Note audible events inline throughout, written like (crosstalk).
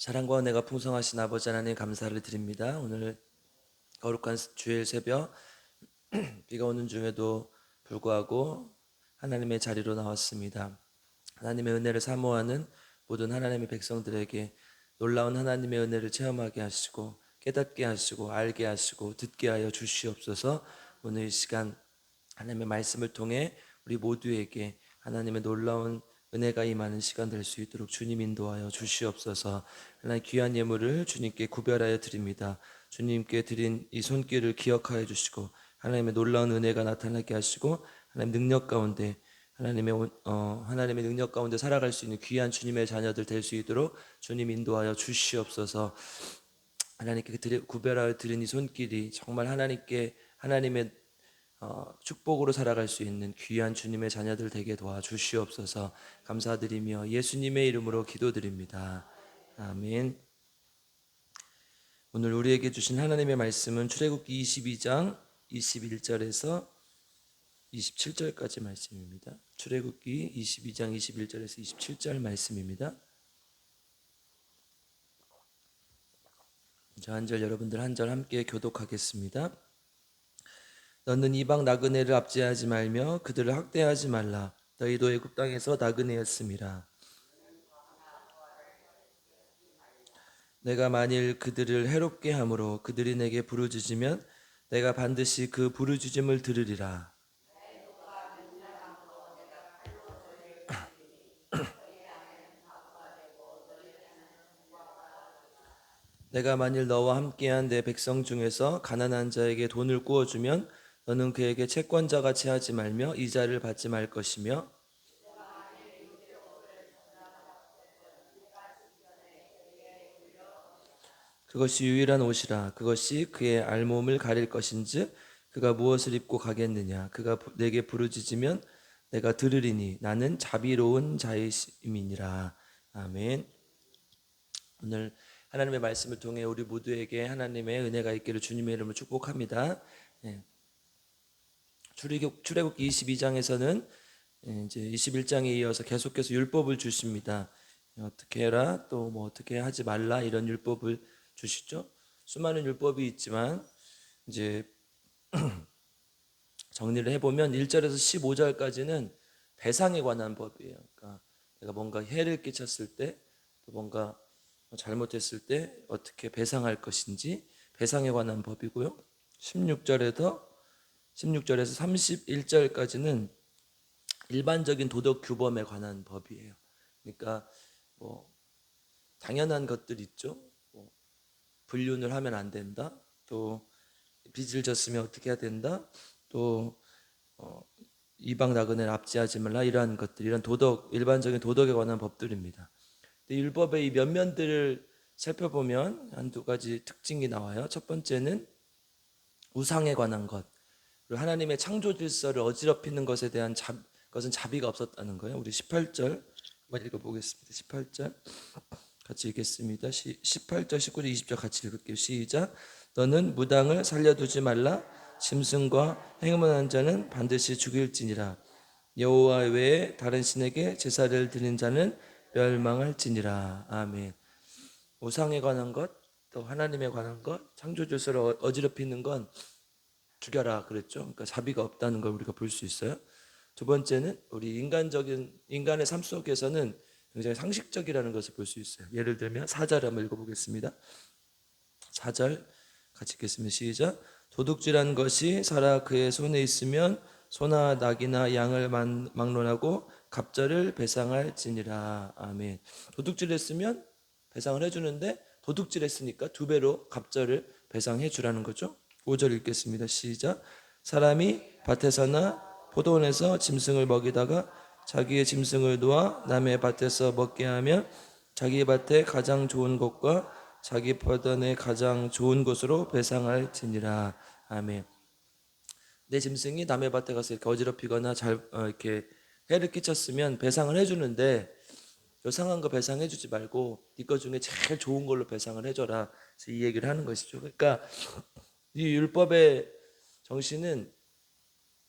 사랑과 은혜가 풍성하신 아버지 하나님 감사를 드립니다. 오늘 거룩한 주일 새벽 (clears throat) 비가 오는 중에도 불구하고 하나님의 자리로 나왔습니다. 하나님의 은혜를 사모하는 모든 하나님의 백성들에게 놀라운 하나님의 은혜를 체험하게 하시고 깨닫게 하시고 알게 하시고 듣게 하여 주시옵소서. 오늘 이 시간 하나님의 말씀을 통해 우리 모두에게 하나님의 놀라운 은혜가 임하는 시간 될 수 있도록 주님 인도하여 주시옵소서. 하나님 귀한 예물을 주님께 구별하여 드립니다. 주님께 드린 이 손길을 기억하여 주시고 하나님의 놀라운 은혜가 나타나게 하시고 하나님 능력 가운데 하나님의 온- 어, 하나님의 능력 가운데 살아갈 수 있는 귀한 주님의 자녀들 될 수 있도록 주님 인도하여 주시옵소서. 하나님께 드리- 구별하여 드린 이 손길이 정말 하나님께 하나님의 어, 축복으로 살아갈 수 있는 귀한 주님의 자녀들 되게 도와 주시옵소서. 감사드리며 예수님의 이름으로 기도드립니다. 아멘. 오늘 우리에게 주신 하나님의 말씀은 출애굽기 22장 21절에서 27절까지 말씀입니다. 출애굽기 22장 21절에서 27절 말씀입니다. 저한절 여러분들 한 절 함께 교독하겠습니다. 너는 이방 나그네를 압제하지 말며 그들을 학대하지 말라. 너희도 애굽 땅에서 나그네였음이라. 내가 만일 그들을 해롭게 함으로 그들이 내게 부르짖으면 내가 반드시 그 부르짖음을 들으리라. 내가 만일 너와 함께한 내 백성 중에서 가난한 자에게 돈을 구워주면 너는 그에게 채권자 같이 하지 말며 이자를 받지 말 것이며 그것이 유일한 옷이라 그것이 그의 알몸을 가릴 것인즉 그가 무엇을 입고 가겠느냐 그가 부- 내게 부르짖으면 내가 들으리니 나는 자비로운 자이심이니라 아멘 오늘 하나님의 말씀을 통해 우리 모두에게 하나님의 은혜가 있기를 주님의 이름으로 축복합니다. 예. 출애굽 출애굽기 22장에서는 예, 이제 21장에 이어서 계속해서 율법을 주십니다. 어떻게 해라 또 뭐 어떻게 하지 말라 이런 율법을 주시죠. 수많은 율법이 있지만 이제 (clears throat) 정리를 해보면 1절에서 15절까지는 배상에 관한 법이에요. 그러니까 내가 뭔가 해를 끼쳤을 때, 또 뭔가 잘못했을 때 어떻게 배상할 것인지 배상에 관한 법이고요. 16절에서 16절에서 31절까지는 일반적인 도덕 규범에 관한 법이에요. 그러니까 뭐 당연한 것들 있죠. 뭐 불륜을 하면 안 된다. 또 빚을 졌으면 어떻게 해야 된다. 또 어, 이방 나그네를 압제하지 말라 이러한 것들 이런 도덕 일반적인 도덕에 관한 법들입니다. 율법의 이 면면들을 살펴보면 한두 가지 특징이 나와요. 첫 번째는 우상에 관한 것. 그리고 하나님의 창조 질서를 어지럽히는 것에 대한 자, 것은 자비가 없었다는 거예요. 우리 18절 한번 읽어보겠습니다. 18절 같이 읽겠습니다. 시, 18절, 19절, 20절 같이 읽을게요. 시작. 너는 무당을 살려두지 말라. 짐승과 행음한 자는 반드시 죽일지니라. 여호와 외에 다른 신에게 제사를 드린 자는 멸망할지니라. 아멘. 우상에 관한 것, 또 하나님에 관한 것, 창조 질서를 어- 어지럽히는 건 죽여라 그랬죠. 그러니까 자비가 없다는 걸 우리가 볼 수 있어요. 두 번째는 우리 인간적인 인간의 삶 속에서는 굉장히 상식적이라는 것을 볼 수 있어요. 예를 들면 사절 한번 읽어보겠습니다. 사절 같이 읽겠습니다. 시작. 도둑질한 것이 살아 그의 손에 있으면 소나 낙이나 양을 만- 막론하고 갑절을 배상할지니라. 아멘. 도둑질했으면 배상을 해주는데 도둑질했으니까 두 배로 갑절을 배상해 주라는 거죠. 5절 읽겠습니다. 시작. 사람이 밭에서나 포도원에서 짐승을 먹이다가 자기의 짐승을 놓아 남의 밭에서 먹게 하면 자기 밭에 가장 좋은 것과 자기 포도원의 가장 좋은 것으로 배상할지니라. 아멘. 내 짐승이 남의 밭에 가서 이렇게 어지럽히거나 잘 어, 이렇게 해를 끼쳤으면 배상을 해주는데 요상한 거 배상해주지 말고 네 거 중에 제일 좋은 걸로 배상을 해줘라. 이 얘기를 하는 것이죠. 그러니까 이 율법의 정신은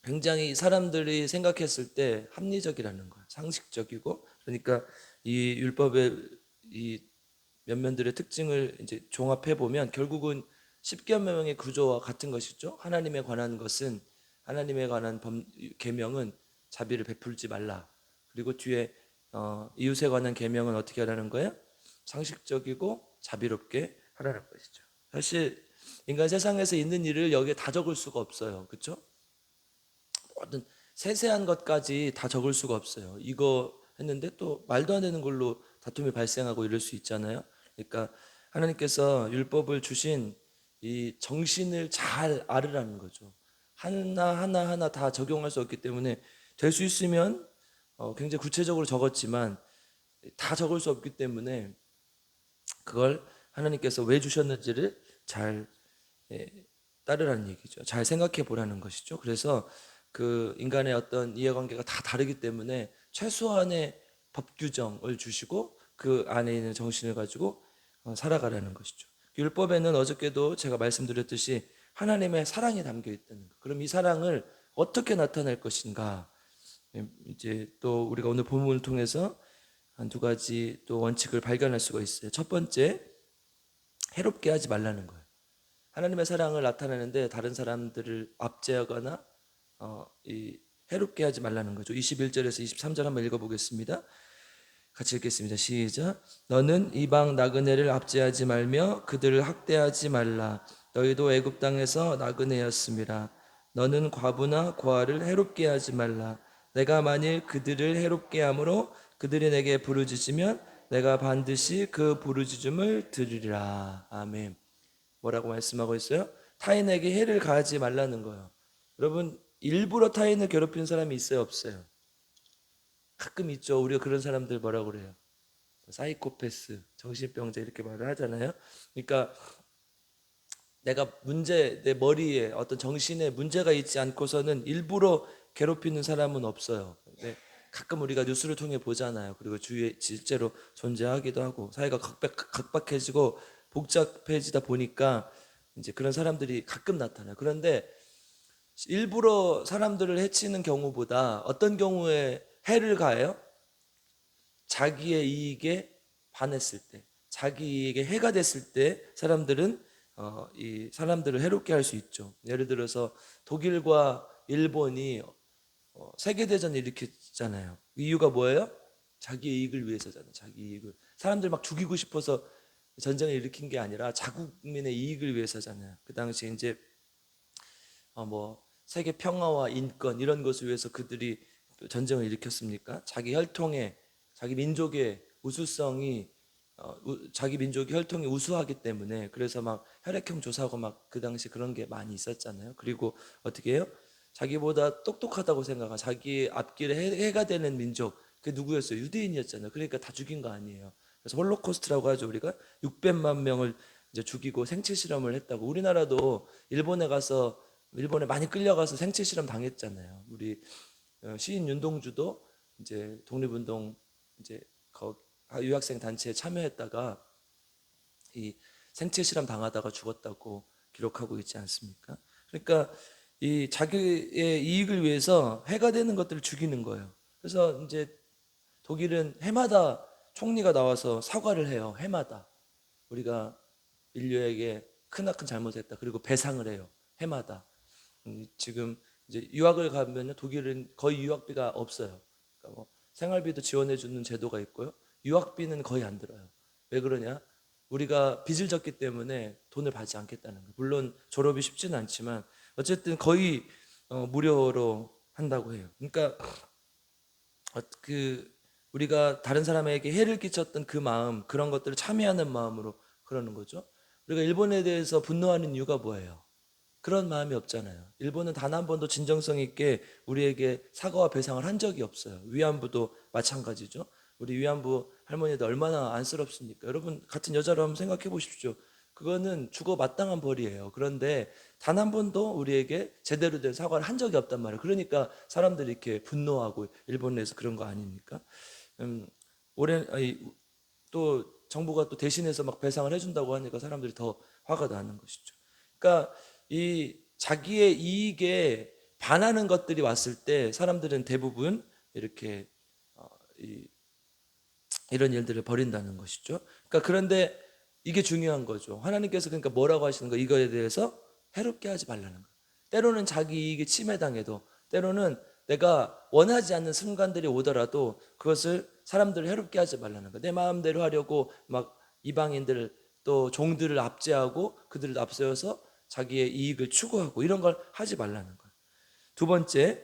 굉장히 사람들이 생각했을 때 합리적이라는 거야. 상식적이고 그러니까 이 율법의 이 면면들의 특징을 이제 종합해 보면 결국은 십계명의 구조와 같은 것이죠. 하나님에 관한 것은 하나님에 관한 법 계명은 자비를 베풀지 말라. 그리고 뒤에 어, 이웃에 관한 계명은 어떻게 하라는 거예요? 상식적이고 자비롭게 하라는 것이죠. 사실 인간 세상에서 있는 일을 여기에 다 적을 수가 없어요. 그렇죠? 모든 세세한 것까지 다 적을 수가 없어요. 이거 했는데 또 말도 안 되는 걸로 다툼이 발생하고 이럴 수 있잖아요. 그러니까 하나님께서 율법을 주신 이 정신을 잘 알으라는 거죠. 하나 하나 하나 다 적용할 수 없기 때문에 될 수 있으면 어, 굉장히 구체적으로 적었지만 다 적을 수 없기 때문에 그걸 하나님께서 왜 주셨는지를 잘 예, 따르라는 얘기죠. 잘 생각해 보라는 것이죠. 그래서 그 인간의 어떤 이해관계가 다 다르기 때문에 최소한의 법 규정을 주시고 그 안에 있는 정신을 가지고 어, 살아가라는 것이죠. 율법에는 어저께도 제가 말씀드렸듯이 하나님의 사랑이 담겨 있다는 거. 그럼 이 사랑을 어떻게 나타낼 것인가? 예, 이제 또 우리가 오늘 본문을 통해서 한 두 가지 또 원칙을 발견할 수가 있어요. 첫 번째, 해롭게 하지 말라는 거예요. 하나님의 사랑을 나타내는데 다른 사람들을 압제하거나 어, 이 해롭게 하지 말라는 거죠. 21절에서 23절 한번 읽어보겠습니다. 같이 읽겠습니다. 시작. 너는 이방 나그네를 압제하지 말며 그들을 학대하지 말라. 너희도 애굽 땅에서 나그네였음이라. 너는 과부나 고아를 해롭게 하지 말라. 내가 만일 그들을 해롭게 함으로 그들이 내게 부르짖으면 내가 반드시 그 부르짖음을 들으리라. 아멘. 뭐라고 말씀하고 있어요? 타인에게 해를 가하지 말라는 거예요. 여러분 일부러 타인을 괴롭히는 사람이 있어요, 없어요? 가끔 있죠. 우리가 그런 사람들 뭐라고 그래요? 사이코패스, 정신병자 이렇게 말을 하잖아요. 그러니까 내가 문제 내 머리에 어떤 정신에 문제가 있지 않고서는 일부러 괴롭히는 사람은 없어요. 근데 가끔 우리가 뉴스를 통해 보잖아요. 그리고 주위에 실제로 존재하기도 하고 사회가 각박, 각박해지고 복잡해지다 보니까 이제 그런 사람들이 가끔 나타나요. 그런데 일부러 사람들을 해치는 경우보다 어떤 경우에 해를 가해요? 자기의 이익에 반했을 때, 자기 이익에 해가 됐을 때 사람들은 어, 이 사람들을 해롭게 할 수 있죠. 예를 들어서 독일과 일본이 어, 세계 대전을 일으켰잖아요. 이유가 뭐예요? 자기 이익을 위해서잖아요. 자기 이익을 사람들 막 죽이고 싶어서 전쟁을 일으킨 게 아니라 자국민의 이익을 위해서잖아요. 그 당시 이제 어, 뭐 세계 평화와 인권 이런 것을 위해서 그들이 전쟁을 일으켰습니까? 자기 혈통의 자기 민족의 우수성이 어, 우, 자기 민족의 혈통이 우수하기 때문에 그래서 막 혈액형 조사하고 막 그 당시 그런 게 많이 있었잖아요. 그리고 어떻게 해요? 자기보다 똑똑하다고 생각한 자기 앞길에 해, 해가 되는 민족 그 누구였어요? 유대인이었잖아요. 그러니까 다 죽인 거 아니에요. 그래서 홀로코스트라고 하죠. 우리가 600만 명을 이제 죽이고 생체 실험을 했다고. 우리나라도 일본에 가서 일본에 많이 끌려가서 생체 실험 당했잖아요. 우리 어, 시인 윤동주도 이제 독립운동 이제 거 유학생 단체에 참여했다가 이 생체 실험 당하다가 죽었다고 기록하고 있지 않습니까? 그러니까 이 자기의 이익을 위해서 해가 되는 것들을 죽이는 거예요. 그래서 이제 독일은 해마다 총리가 나와서 사과를 해요. 해마다 우리가 인류에게 크나큰 잘못했다. 그리고 배상을 해요. 해마다 음, 지금 이제 유학을 가면 독일은 거의 유학비가 없어요. 그러니까 뭐 생활비도 지원해 주는 제도가 있고요. 유학비는 거의 안 들어요. 왜 그러냐? 우리가 빚을 졌기 때문에 돈을 받지 않겠다는 거예요. 물론 졸업이 쉽지는 않지만 어쨌든 거의 어, 무료로 한다고 해요. 그러니까 어, 그 우리가 다른 사람에게 해를 끼쳤던 그 마음 그런 것들을 참여하는 마음으로 그러는 거죠. 우리가 일본에 대해서 분노하는 이유가 뭐예요? 그런 마음이 없잖아요. 일본은 단 한 번도 진정성 있게 우리에게 사과와 배상을 한 적이 없어요. 위안부도 마찬가지죠. 우리 위안부 할머니들 얼마나 안쓰럽습니까? 여러분 같은 여자로 한번 생각해 보십시오. 그거는 죽어 마땅한 벌이에요. 그런데 단 한 번도 우리에게 제대로 된 사과를 한 적이 없단 말이에요. 그러니까 사람들이 이렇게 분노하고 일본에서 그런 거 아닙니까? 음, 올해 아니, 또 정부가 또 대신해서 막 배상을 해준다고 하니까 사람들이 더 화가 나는 것이죠. 그러니까 이 자기의 이익에 반하는 것들이 왔을 때 사람들은 대부분 이렇게 어, 이 이런 일들을 벌인다는 것이죠. 그러니까 그런데 이게 중요한 거죠. 하나님께서 그러니까 뭐라고 하시는 거 이거에 대해서 해롭게 하지 말라는 거. 때로는 자기 이익에 침해당해도 때로는 내가 원하지 않는 순간들이 오더라도 그것을 사람들을 해롭게 하지 말라는 거. 내 마음대로 하려고 막 이방인들 또 종들을 압제하고 그들을 앞세워서 자기의 이익을 추구하고 이런 걸 하지 말라는 거예요. 두 번째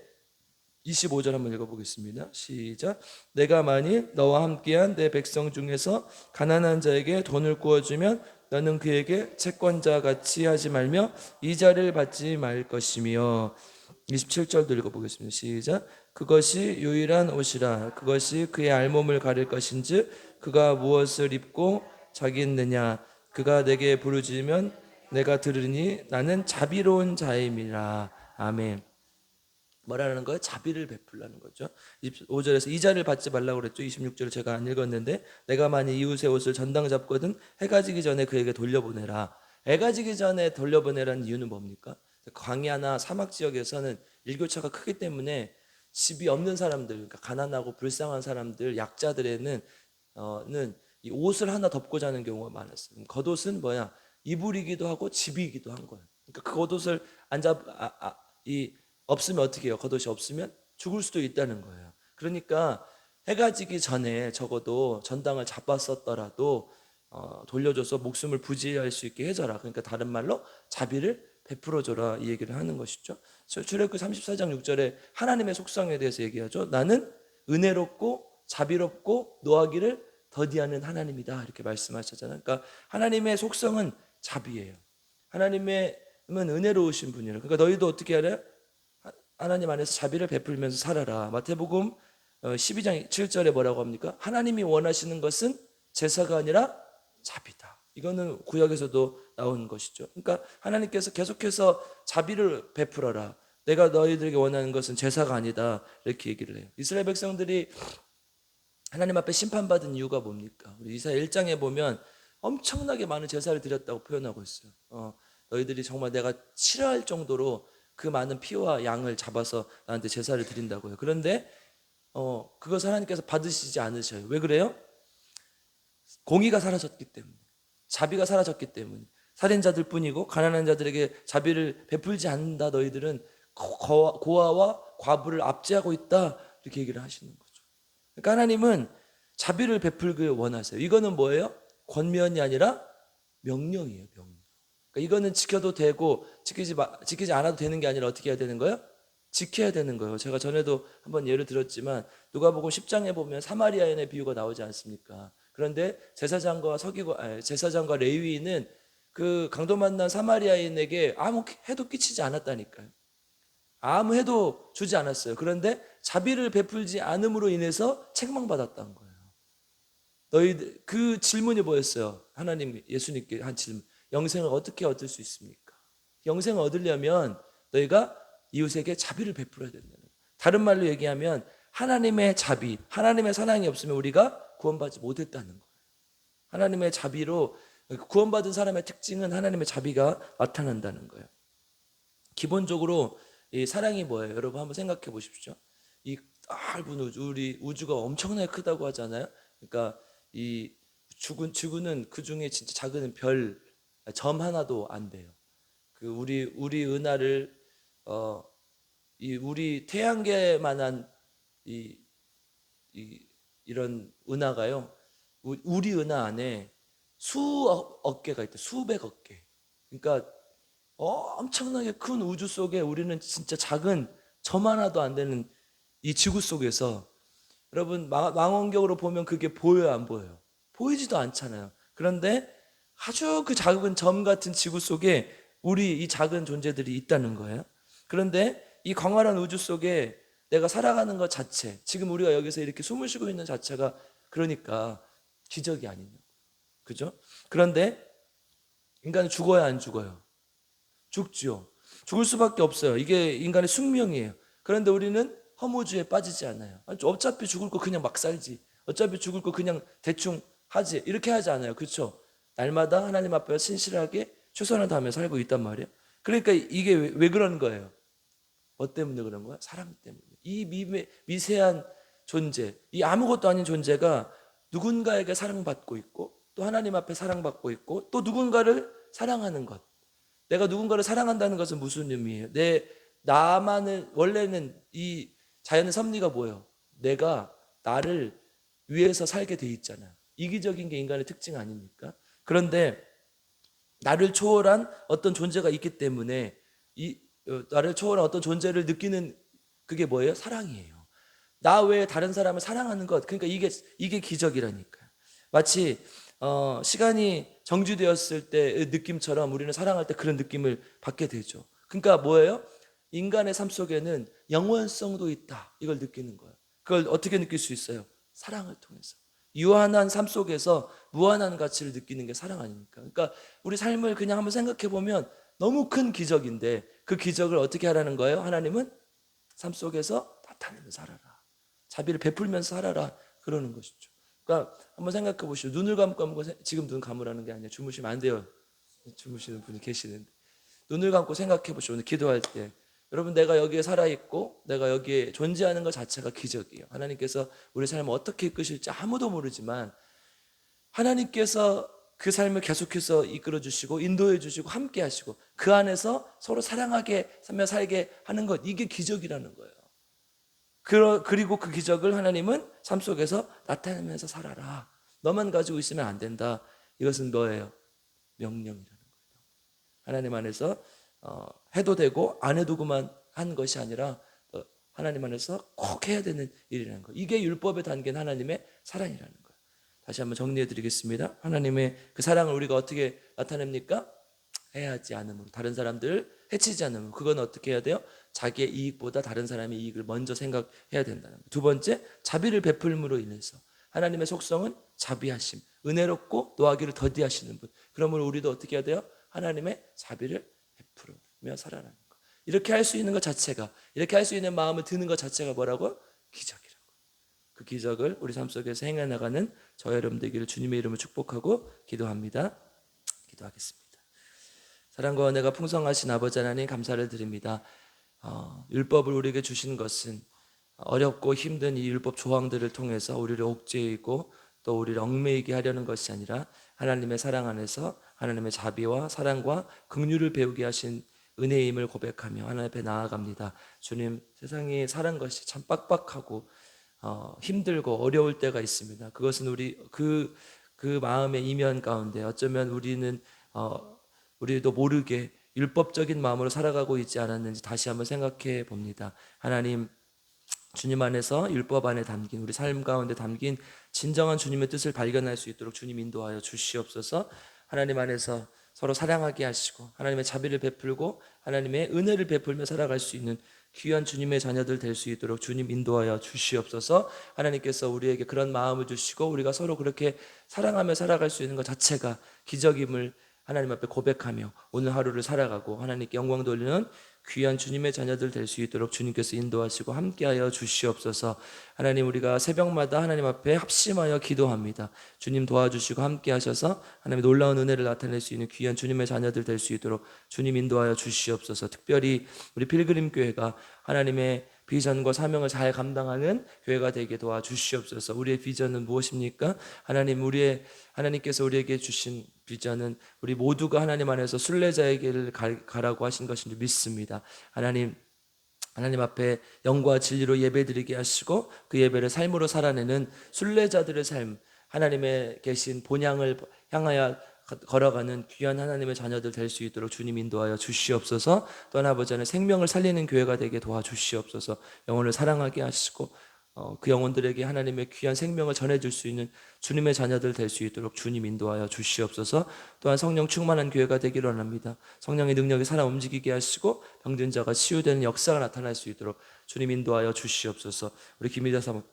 25절 한번 읽어보겠습니다. 시작. 내가 만일 너와 함께한 내 백성 중에서 가난한 자에게 돈을 구워주면 너는 그에게 채권자 같이 하지 말며 이자를 받지 말 것이며 27절도 읽어보겠습니다. 시작. 그것이 유일한 옷이라 그것이 그의 알몸을 가릴 것인즉 그가 무엇을 입고 자기 있느냐 그가 내게 부르짖으면 내가 들으니 나는 자비로운 자임이라 아멘. 뭐라는 거예요? 자비를 베풀라는 거죠. 25절에서 이자를 받지 말라고 그랬죠. 26절을 제가 안 읽었는데 내가 만일 이웃의 옷을 전당 잡거든 해가 지기 전에 그에게 돌려보내라. 해가 지기 전에 돌려보내라는 이유는 뭡니까? 광야나 사막 지역에서는 일교차가 크기 때문에 집이 없는 사람들, 그러니까 가난하고 불쌍한 사람들, 약자들에는 어는 이 옷을 하나 덮고 자는 경우가 많았어요. 겉옷은 뭐야? 이불이기도 하고 집이기도 한 거예요. 그러니까 그 겉옷을 안 잡, 아, 아, 이 없으면 어떻게 해요? 겉옷이 없으면 죽을 수도 있다는 거예요. 그러니까 해가 지기 전에 적어도 전당을 잡았었더라도 어, 돌려줘서 목숨을 부지할 수 있게 해줘라. 그러니까 다른 말로 자비를 베풀어 줘라 이 얘기를 하는 것이죠. 출애굽 34장 6절에 하나님의 속성에 대해서 얘기하죠. 나는 은혜롭고 자비롭고 노하기를 더디하는 하나님이다 이렇게 말씀하셨잖아요. 그러니까 하나님의 속성은 자비예요. 하나님은 은혜로우신 분이에요. 그러니까 너희도 어떻게 하래? 하나님 안에서 자비를 베풀면서 살아라. 마태복음 12장 어, 7절에 뭐라고 합니까? 하나님이 원하시는 것은 제사가 아니라 자비다. 이거는 구약에서도 나오는 것이죠. 그러니까 하나님께서 계속해서 자비를 베풀어라. 내가 너희들에게 원하는 것은 제사가 아니다. 이렇게 얘기를 해요. 이스라엘 백성들이 하나님 앞에 심판받은 이유가 뭡니까? 우리 이사 1장에 보면 엄청나게 많은 제사를 드렸다고 표현하고 있어요. 어, 너희들이 정말 내가 싫어할 정도로 그 많은 피와 양을 잡아서 나한테 제사를 드린다고요. 그런데 어, 그것을 하나님께서 받으시지 않으셔요. 왜 그래요? 공의가 사라졌기 때문에. 자비가 사라졌기 때문에. 살인자들 뿐이고 가난한 자들에게 자비를 베풀지 않는다 너희들은 고아와 과부를 압제하고 있다 이렇게 얘기를 하시는 거죠. 그러니까 하나님은 자비를 베풀길 원하세요. 이거는 뭐예요? 권면이 아니라 명령이에요. 명령. 그러니까 이거는 지켜도 되고 지키지 마, 지키지 않아도 되는 게 아니라 어떻게 해야 되는 거예요? 지켜야 되는 거예요. 제가 전에도 한번 예를 들었지만 누가복음 10장에 보면 사마리아인의 비유가 나오지 않습니까? 그런데 제사장과 서기관 아니, 제사장과 레위인은 그 강도 만난 사마리아인에게 아무 해도 끼치지 않았다니까요. 아무 해도 주지 않았어요. 그런데 자비를 베풀지 않음으로 인해서 책망받았다는 거예요. 너희 그 질문이 뭐였어요? 하나님 예수님께 한 질문. 영생을 어떻게 얻을 수 있습니까? 영생을 얻으려면 너희가 이웃에게 자비를 베풀어야 된다는 거예요. 다른 말로 얘기하면 하나님의 자비, 하나님의 사랑이 없으면 우리가 구원받지 못했다는 거예요. 하나님의 자비로 구원받은 사람의 특징은 하나님의 자비가 나타난다는 거예요. 기본적으로 이 사랑이 뭐예요? 여러분 한번 생각해 보십시오. 이 넓은 우주, 우리 우주가 엄청나게 크다고 하잖아요. 그러니까 이 지구, 지구는 그 중에 진짜 작은 별 점 하나도 안 돼요. 그 우리 우리 은하를 어 이 우리 태양계만한 이, 이 이런 은하가요. 우리 은하 안에 수억 개가 있다. 수백억 개. 그러니까 엄청나게 큰 우주 속에 우리는 진짜 작은 점 하나도 안 되는 이 지구 속에서 여러분 망원경으로 보면 그게 보여요, 안 보여요? 보이지도 않잖아요. 그런데 아주 그 작은 점 같은 지구 속에 우리 이 작은 존재들이 있다는 거예요. 그런데 이 광활한 우주 속에 내가 살아가는 것 자체, 지금 우리가 여기서 이렇게 숨을 쉬고 있는 자체가 그러니까 기적이 아니냐. 그죠? 그런데 인간은 죽어야 안 죽어요? 죽죠. 죽을 수밖에 없어요. 이게 인간의 숙명이에요. 그런데 우리는 허무주의에 빠지지 않아요. 어차피 죽을 거 그냥 막 살지. 어차피 죽을 거 그냥 대충 하지. 이렇게 하지 않아요. 그렇죠? 날마다 하나님 앞에 신실하게 최선을 다하며 살고 있단 말이에요. 그러니까 이게 왜, 왜 그런 거예요? 뭐 때문에 그런 거야? 사랑 때문에. 이 미, 미세한 존재, 이 아무것도 아닌 존재가 누군가에게 사랑받고 있고 또 하나님 앞에 사랑받고 있고 또 누군가를 사랑하는 것. 내가 누군가를 사랑한다는 것은 무슨 의미예요? 내 나만은 원래는 이 자연의 섭리가 뭐예요? 내가 나를 위해서 살게 돼 있잖아. 이기적인 게 인간의 특징 아닙니까? 그런데 나를 초월한 어떤 존재가 있기 때문에 이 어, 나를 초월한 어떤 존재를 느끼는 그게 뭐예요? 사랑이에요. 나 외에 다른 사람을 사랑하는 것. 그러니까 이게 이게 기적이라니까. 마치 어, 시간이 정지되었을 때의 느낌처럼 우리는 사랑할 때 그런 느낌을 받게 되죠. 그러니까 뭐예요? 인간의 삶 속에는 영원성도 있다. 이걸 느끼는 거예요. 그걸 어떻게 느낄 수 있어요? 사랑을 통해서. 유한한 삶 속에서 무한한 가치를 느끼는 게 사랑 아닙니까? 그러니까 우리 삶을 그냥 한번 생각해 보면 너무 큰 기적인데 그 기적을 어떻게 하라는 거예요? 하나님은 삶 속에서 나타내며 살아라. 자비를 베풀면서 살아라. 그러는 것이죠. 그러니까 한번 생각해 보시죠. 눈을 감고 지금 눈 감으라는 게 아니에요. 주무시면 안 돼요. 주무시는 분이 계시는데. 눈을 감고 생각해 보시죠. 오늘 기도할 때. 여러분 내가 여기에 살아 있고 내가 여기에 존재하는 것 자체가 기적이에요. 하나님께서 우리 삶을 어떻게 이끄실지 아무도 모르지만 하나님께서 그 삶을 계속해서 이끌어 주시고 인도해 주시고 함께 하시고 그 안에서 서로 사랑하게 살며 살게 하는 것 이게 기적이라는 거예요. 그리고 그 기적을 하나님은 삶 속에서 나타내면서 살아라. 너만 가지고 있으면 안 된다. 이것은 뭐예요? 명령이라는 거예요. 하나님 안에서 어, 해도 되고 안 해도 그만 한 것이 아니라 어, 하나님 안에서 꼭 해야 되는 일이라는 거예요. 이게 율법에 담긴 하나님의 사랑이라는 거예요. 다시 한번 정리해 드리겠습니다. 하나님의 그 사랑을 우리가 어떻게 나타냅니까? 해하지 않음으로 다른 사람들을 해치지 않음으로 그건 어떻게 해야 돼요? 자기의 이익보다 다른 사람의 이익을 먼저 생각해야 된다는 거예요. 두 번째 자비를 베풀므로 인해서 하나님의 속성은 자비하심, 은혜롭고 노하기를 더디하시는 분. 그러므로 우리도 어떻게 해야 돼요? 하나님의 자비를 베풀며 살아가는 거. 이렇게 할 수 있는 것 자체가 이렇게 할 수 있는 마음을 드는 것 자체가 뭐라고? 기적이라고. 그 기적을 우리 삶 속에서 행해 나가는 저 여러분 되기를 주님의 이름으로 축복하고 기도합니다. 기도하겠습니다. 사랑과 은혜가 풍성하신 아버지 하나님 감사를 드립니다. 어, 율법을 우리에게 주신 것은 어렵고 힘든 이 율법 조항들을 통해서 우리를 옥죄이고 또 우리를 얽매이게 하려는 것이 아니라 하나님의 사랑 안에서 하나님의 자비와 사랑과 긍휼을 배우게 하신 은혜임을 고백하며 하나님 앞에 나아갑니다. 주님 세상이 사는 것이 참 빡빡하고 어, 힘들고 어려울 때가 있습니다. 그것은 우리 그, 그 마음의 이면 가운데 어쩌면 우리는 어, 우리도 모르게 율법적인 마음으로 살아가고 있지 않았는지 다시 한번 생각해 봅니다. 하나님 주님 안에서 율법 안에 담긴 우리 삶 가운데 담긴 진정한 주님의 뜻을 발견할 수 있도록 주님 인도하여 주시옵소서. 하나님 안에서 서로 사랑하게 하시고 하나님의 자비를 베풀고 하나님의 은혜를 베풀며 살아갈 수 있는 귀한 주님의 자녀들 될 수 있도록 주님 인도하여 주시옵소서. 하나님께서 우리에게 그런 마음을 주시고 우리가 서로 그렇게 사랑하며 살아갈 수 있는 것 자체가 기적임을 하나님 앞에 고백하며 오늘 하루를 살아가고 하나님께 영광 돌리는 귀한 주님의 자녀들 될 수 있도록 주님께서 인도하시고 함께하여 주시옵소서. 하나님 우리가 새벽마다 하나님 앞에 합심하여 기도합니다. 주님 도와주시고 함께하셔서 하나님의 놀라운 은혜를 나타낼 수 있는 귀한 주님의 자녀들 될 수 있도록 주님 인도하여 주시옵소서. 특별히 우리 필그림 교회가 하나님의 비전과 사명을 잘 감당하는 교회가 되게 도와 주시옵소서. 우리의 비전은 무엇입니까? 하나님 우리의 하나님께서 우리에게 주신 비전은 우리 모두가 하나님 안에서 순례자의 길을 가- 가라고 하신 것인 줄 믿습니다. 하나님 하나님 앞에 영과 진리로 예배드리게 하시고 그 예배를 삶으로 살아내는 순례자들의 삶 하나님의 계신 본향을 향하여 걸어가는 귀한 하나님의 자녀들 될 수 있도록 주님 인도하여 주시옵소서. 또 아버지 안에 생명을 살리는 교회가 되게 도와주시옵소서. 영혼을 사랑하게 하시고 어, 그 영혼들에게 하나님의 귀한 생명을 전해줄 수 있는 주님의 자녀들 될 수 있도록 주님 인도하여 주시옵소서. 또한 성령 충만한 교회가 되기를 원합니다. 성령의 능력이 살아 움직이게 하시고 병든 자가 치유되는 역사가 나타날 수 있도록 주님 인도하여 주시옵소서. 우리 김희자 사모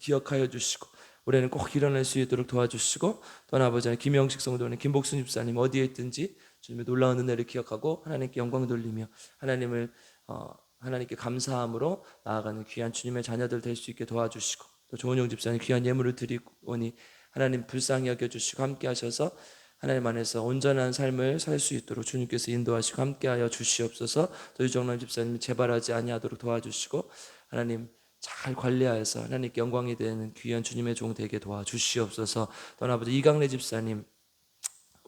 기억하여 주시고 올해는 꼭 일어날 수 있도록 도와주시고 또한 아버지 하나님 김영식 성도님 김복순 집사님 어디에 있든지 주님의 놀라운 은혜를 기억하고 하나님께 영광 돌리며 하나님을 어, 하나님께 감사함으로 나아가는 귀한 주님의 자녀들 될 수 있게 도와주시고 또 조은영 집사님 귀한 예물을 드리오니 하나님 불쌍히 여겨주시고 함께 하셔서 하나님 안에서 온전한 삶을 살 수 있도록 주님께서 인도하시고 함께하여 주시옵소서. 또 유정남 집사님 재발하지 아니하도록 도와주시고 하나님 잘 관리하여서 하나님께 영광이 되는 귀한 주님의 종 되게 도와주시옵소서. 떠나보자 이강래 집사님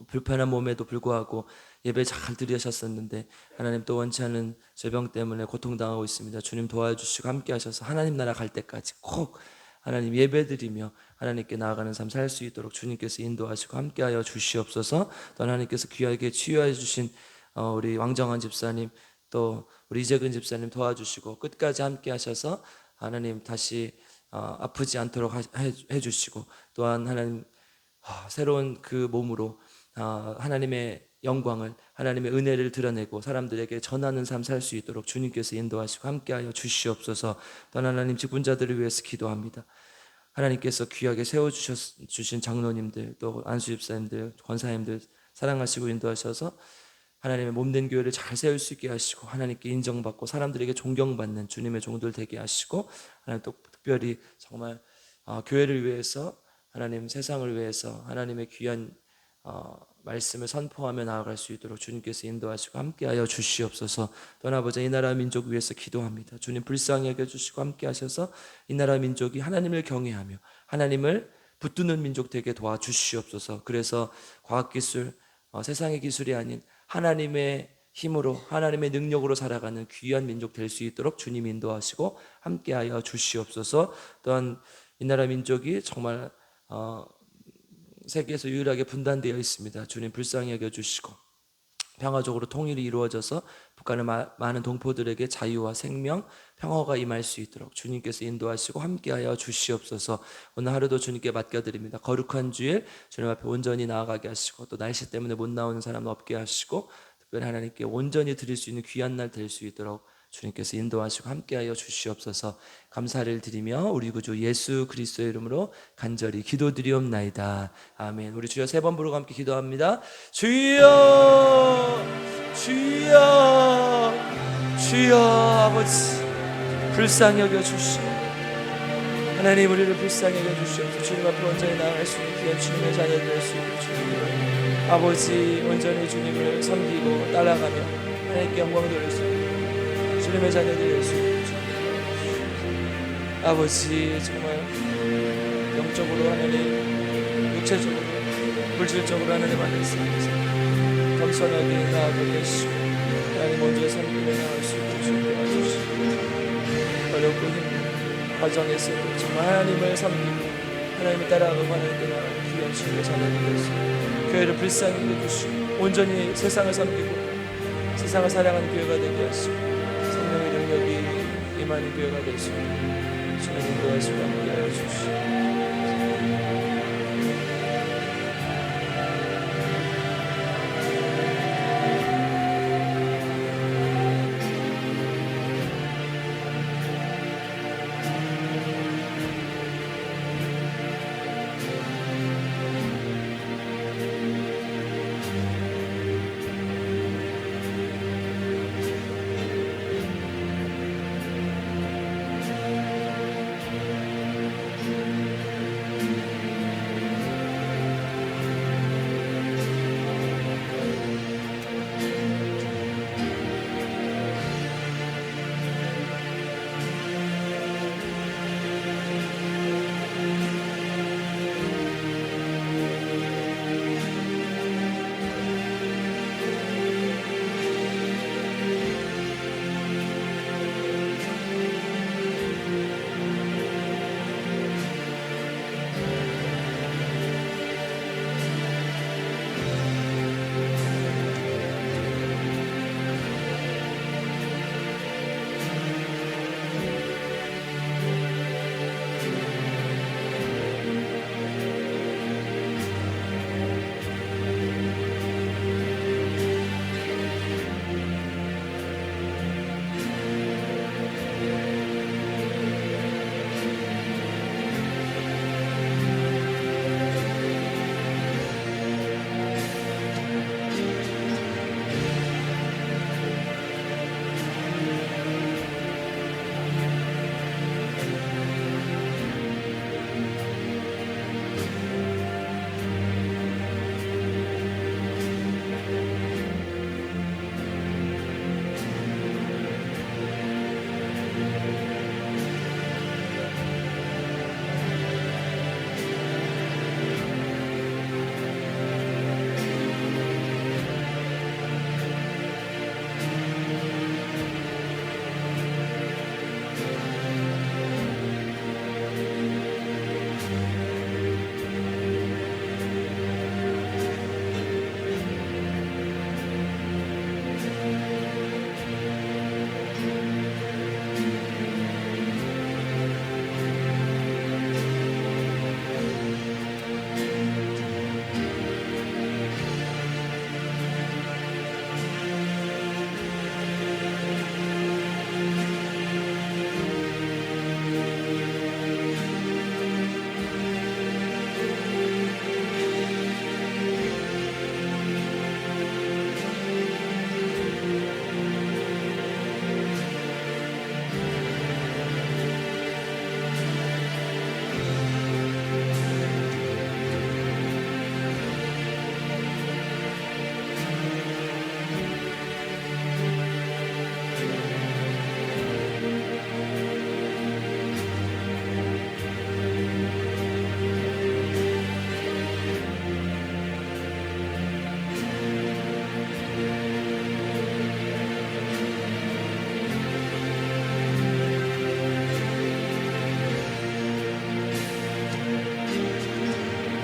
불편한 몸에도 불구하고 예배 잘 드리셨었는데 하나님 또 원치 않은 질병 때문에 고통당하고 있습니다. 주님 도와주시고 함께 하셔서 하나님 나라 갈 때까지 꼭 하나님 예배드리며 하나님께 나아가는 삶 살 수 있도록 주님께서 인도하시고 함께하여 주시옵소서. 또 하나님께서 귀하게 치유해 주신 어, 우리 왕정환 집사님 또 우리 이재근 집사님 도와주시고 끝까지 함께 하셔서 하나님 다시 어, 아프지 않도록 해주시고 또한 하나님 아, 새로운 그 몸으로 아, 하나님의 영광을 하나님의 은혜를 드러내고 사람들에게 전하는 삶 살 수 있도록 주님께서 인도하시고 함께하여 주시옵소서. 또한 하나님 직분자들을 위해서 기도합니다. 하나님께서 귀하게 세워 주신 장로님들 또 안수 집사님들 권사님들 사랑하시고 인도하셔서 하나님의 몸된 교회를 잘 세울 수 있게 하시고 하나님께 인정받고 사람들에게 존경받는 주님의 종들 되게 하시고 하나님 또 특별히 정말 어, 교회를 위해서 하나님 세상을 위해서 하나님의 귀한 어, 말씀을 선포하며 나아갈 수 있도록 주님께서 인도하시고 함께하여 주시옵소서. 떠나보자 이 나라 민족 위해서 기도합니다. 주님 불쌍히 여겨 주시고 함께하셔서 이 나라 민족이 하나님을 경외하며 하나님을 붙드는 민족 되게 도와주시옵소서. 그래서 과학기술 어, 세상의 기술이 아닌 하나님의 힘으로 하나님의 능력으로 살아가는 귀한 민족 될 수 있도록 주님 인도하시고 함께하여 주시옵소서. 또한 이 나라 민족이 정말 어, 세계에서 유일하게 분단되어 있습니다. 주님 불쌍히 여겨 주시고 평화적으로 통일이 이루어져서 북한의 마- 많은 동포들에게 자유와 생명, 평화가 임할 수 있도록 주님께서 인도하시고 함께하여 주시옵소서. 오늘 하루도 주님께 맡겨드립니다. 거룩한 주일 주님 앞에 온전히 나아가게 하시고 또 날씨 때문에 못 나오는 사람 없게 하시고 특별히 하나님께 온전히 드릴 수 있는 귀한 날 될 수 있도록 주님께서 인도하시고 함께하여 주시옵소서. 감사를 드리며 우리 구주 예수 그리스도의 이름으로 간절히 기도드리옵나이다. 아멘. 우리 주여 세 번 부르고 함께 기도합니다. 주여, 주여, 주여 아버지 불쌍히 여겨 주시오. 하나님 우리를 불쌍히 여겨 주시옵소서. 주님 앞에 온전히 나아갈 수 있는 주님의 자녀들 될수 있는 주님. 아버지 온전히 주님을 섬기고 따라가며 하나님께 영광 돌릴 수 주님의 자녀들 될수 있는 주님. 아버지 정말 영적으로 하나님 육체적으로 물질적으로 하나님 안에서 겸손하게 나아가게 하시고 하나님 먼저 섬기며 나아갈 수 있는 주님 도와주시고 어렵고 힘든 과정에서 정말 하나님을 섬기고 하나님을 따라가고 하나님께 나아가는 귀한 주님의 자녀들 있는 교회를 불쌍히 여겨주시고 온전히 세상을 섬기고 세상을 사랑하는 교회가 되게 하시고 능력이 임하는 교회가 될수 있는 주님 인도하시고 함께하여 주시고